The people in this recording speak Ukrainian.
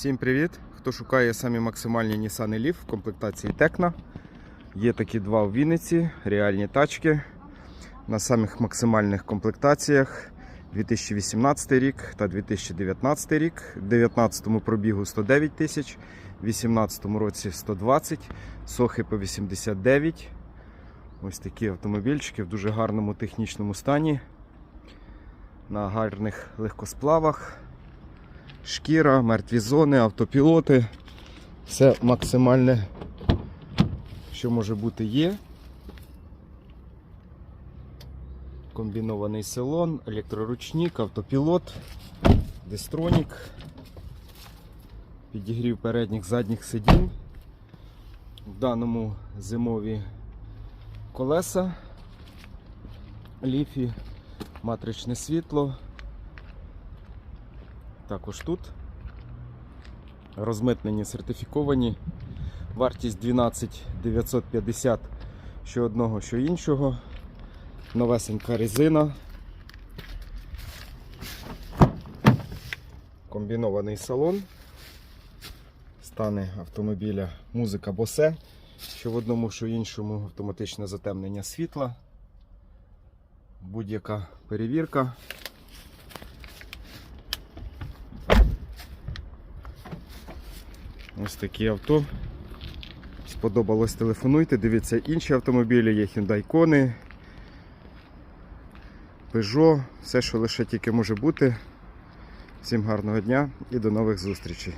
Всім привіт! Хто шукає самі максимальні Nissan Leaf в комплектації Tecna. Є такі два в Вінниці, реальні тачки на самих максимальних комплектаціях 2018 рік та 2019 рік. В 2019 пробігу 109 тисяч, в 2018 році 120, сохи по 89. Ось такі автомобільчики в дуже гарному технічному стані. На гарних легкосплавах шкіра, мертві зони, автопілоти. Все максимальне, що може бути, є. Комбінований салон, електроручник, автопілот, дистронік, підігрів передніх задніх сидінь. В даному зимові колеса, ліфі, матричне світло. Також тут розмитнені, сертифіковані. Вартість 12 950 що одного, що іншого. Новесенька резина. Комбінований салон. Стани автомобіля музика Bose, що в одному, що іншому автоматичне затемнення світла. Будь-яка перевірка. Ось такі авто. Сподобалось, телефонуйте, дивіться інші автомобілі, є Hyundai Kona, Peugeot, все, що лише тільки може бути. Всім гарного дня і до нових зустрічей.